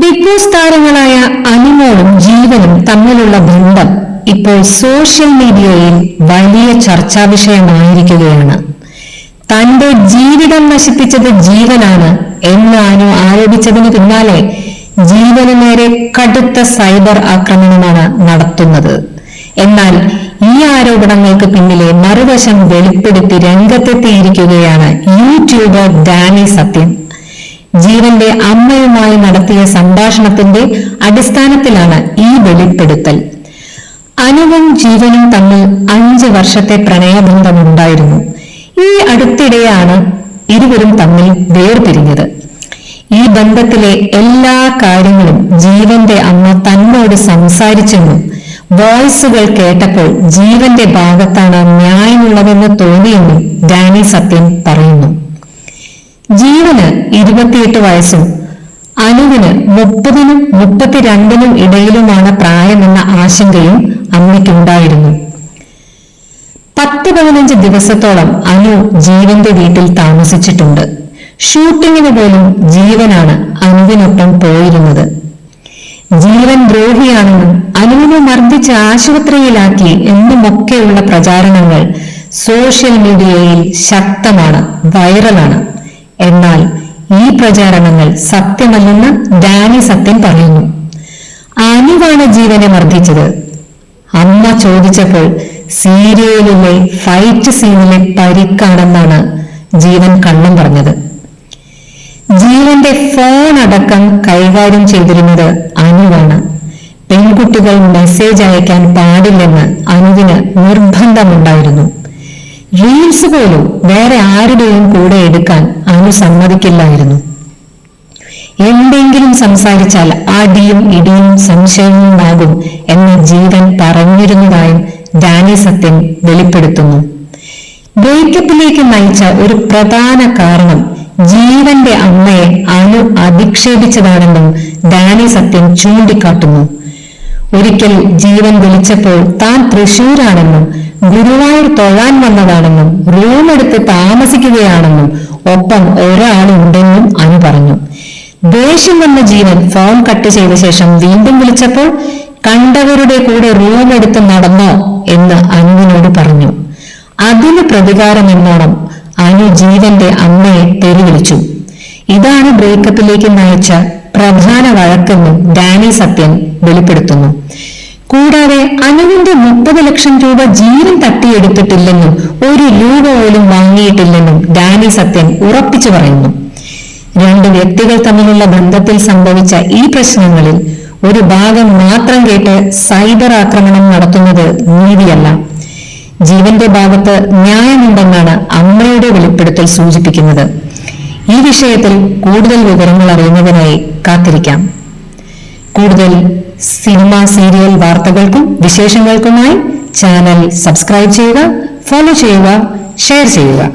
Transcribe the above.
Big boss താരങ്ങളായ അനുമോളും ജീവനും തമ്മിലുള്ള ബന്ധം ഇപ്പോൾ സോഷ്യൽ മീഡിയയിൽ വലിയ ചർച്ചാ വിഷയമായിരിക്കുകയാണ്. തന്റെ ജീവിതം നശിപ്പിച്ചത് ജീവനാണ് എന്ന് അനു ആരോപിച്ചതിന് പിന്നാലെ ജീവന് നേരെ കടുത്ത സൈബർ ആക്രമണമാണ് നടത്തുന്നത്. എന്നാൽ ഈ ആരോപണങ്ങൾക്ക് പിന്നിലെ മറുവശം വെളിപ്പെടുത്തി രംഗത്തെത്തിയിരിക്കുകയാണ് യൂട്യൂബർ ഡാനി സത്യം ജീവന്റെ അമ്മയുമായി നടത്തിയ സംഭാഷണത്തിന്റെ അടിസ്ഥാനത്തിലാണ് ഈ വെളിപ്പെടുത്തൽ. അനുവും ജീവനും തമ്മിൽ അഞ്ച് വർഷത്തെ പ്രണയബന്ധമുണ്ടായിരുന്നു. ഈ അടുത്തിടെയാണ് ഇരുവരും തമ്മിൽ വേർപിരിഞ്ഞത്. ഈ ബന്ധത്തിലെ എല്ലാ കാര്യങ്ങളും ജീവന്റെ അമ്മ തന്നോട് സംസാരിച്ചെന്നും വോയിസുകൾ കേട്ടപ്പോൾ ജീവന്റെ ഭാഗത്താണ് ന്യായമുള്ളതെന്ന് തോന്നിയെന്നും ഡാനി സത്യം പറയുന്നു. ജീവന് ഇരുപത്തിയെട്ട് വയസ്സും അനുവിന് മുപ്പതിനും മുപ്പത്തിരണ്ടിനും ഇടയിലുമാണ് പ്രായമെന്ന ആശങ്കയും അമ്മയ്ക്കുണ്ടായിരുന്നു. പത്ത് പതിനഞ്ച് ദിവസത്തോളം അനു ജീവന്റെ വീട്ടിൽ താമസിച്ചിട്ടുണ്ട്. ഷൂട്ടിങ്ങിന് പോലും ജീവനാണ് അനുവിനൊപ്പം പോയിരുന്നത്. ജീവൻ ദ്രോഹിയാണെന്നും അനുവിനെ മർദ്ദിച്ച് ആശുപത്രിയിലാക്കി എന്നുമൊക്കെയുള്ള പ്രചാരണങ്ങൾ സോഷ്യൽ മീഡിയയിൽ ശക്തമാണ് വൈറലാണ്. എന്നാൽ ഈ പ്രചാരണങ്ങൾ സത്യമല്ലെന്ന് ഡാനി സത്യം പറയുന്നു. അനുവാണ് ജീവനെ മർദ്ദിച്ചത്. അമ്മ ചോദിച്ചപ്പോൾ സീരിയലിലെ ഫൈറ്റ് സീനിലെ പരിക്കാണെന്നാണ് ജീവൻ കള്ളം പറഞ്ഞത്. ജീവന്റെ ഫോൺ അടക്കം കൈകാര്യം ചെയ്തിരുന്നത് അനുവാണ്. പെൺകുട്ടികൾ മെസ്സേജ് അയക്കാൻ പാടില്ലെന്ന് അനുവിന് നിർബന്ധമുണ്ടായിരുന്നു. റീൽസ് പോലും വേറെ ആരുടെയും കൂടെ എടുക്കാൻ അവന് സമ്മതിക്കില്ലായിരുന്നു. എന്തെങ്കിലും സംസാരിച്ചാൽ അടിയും ഇടിയും സംശയവുമാകും എന്ന് ജീവൻ പറഞ്ഞിരുന്നതായും ഡാനി സത്യൻ വെളിപ്പെടുത്തുന്നു. ബ്രേക്കപ്പിലേക്ക് നയിച്ച ഒരു പ്രധാന കാരണം ജീവന്റെ അമ്മയെ അനു അധിക്ഷേപിച്ചതാണെന്നും ഡാനി സത്യൻ ചൂണ്ടിക്കാട്ടുന്നു. ഒരിക്കൽ ജീവൻ വിളിച്ചപ്പോൾ താൻ തൃശൂരാണെന്നും ഗുരുവായൂർ തൊഴാൻ വന്നതാണെന്നും റൂം എടുത്ത് താമസിക്കുകയാണെന്നും ഒപ്പം ഒരാളുണ്ടെന്നും അനു പറഞ്ഞു. ദേഷ്യം വന്ന ജീവൻ ഫോൺ കട്ട് ചെയ്ത ശേഷം വീണ്ടും വിളിച്ചപ്പോൾ കണ്ടവരുടെ കൂടെ റൂം എടുത്ത് നടന്നോ എന്ന് അനുവിനോട് പറഞ്ഞു. അതിന് പ്രതികാരമെന്നോണം അനു ജീവന്റെ അമ്മയെ തെരുവിളിച്ചു. ഇതാണ് ബ്രേക്കപ്പിലേക്ക് നയിച്ച പ്രധാന വഴക്കെന്നും ഡാനി സത്യൻ വെളിപ്പെടുത്തുന്നു. കൂടാതെ അനുവിന്റെ മുപ്പത് ലക്ഷം രൂപ ജീവൻ തട്ടിയെടുത്തിട്ടില്ലെന്നും ഒരു രൂപ പോലും വാങ്ങിയിട്ടില്ലെന്നും ഡാനി സത്യൻ ഉറപ്പിച്ചു പറയുന്നു. രണ്ട് വ്യക്തികൾ തമ്മിലുള്ള ബന്ധത്തിൽ സംഭവിച്ച ഈ പ്രശ്നങ്ങളിൽ ഒരു ഭാഗം മാത്രം കേട്ട് സൈബർ ആക്രമണം നടത്തുന്നത് നീതിയല്ല. ജീവന്റെ ഭാഗത്ത് ന്യായമുണ്ടെന്നാണ് അമ്മയുടെ വെളിപ്പെടുത്തൽ സൂചിപ്പിക്കുന്നത്. ഈ വിഷയത്തിൽ കൂടുതൽ വിവരങ്ങൾ അറിയുന്നതിനായി കാത്തിരിക്കാം. കൂടുതൽ സിനിമ സീരിയൽ വാർത്തകൾക്കും വിശേഷങ്ങൾക്കുമായി ചാനൽ സബ്സ്ക്രൈബ് ചെയ്യുക ഫോളോ ചെയ്യുക ഷെയർ ചെയ്യുക.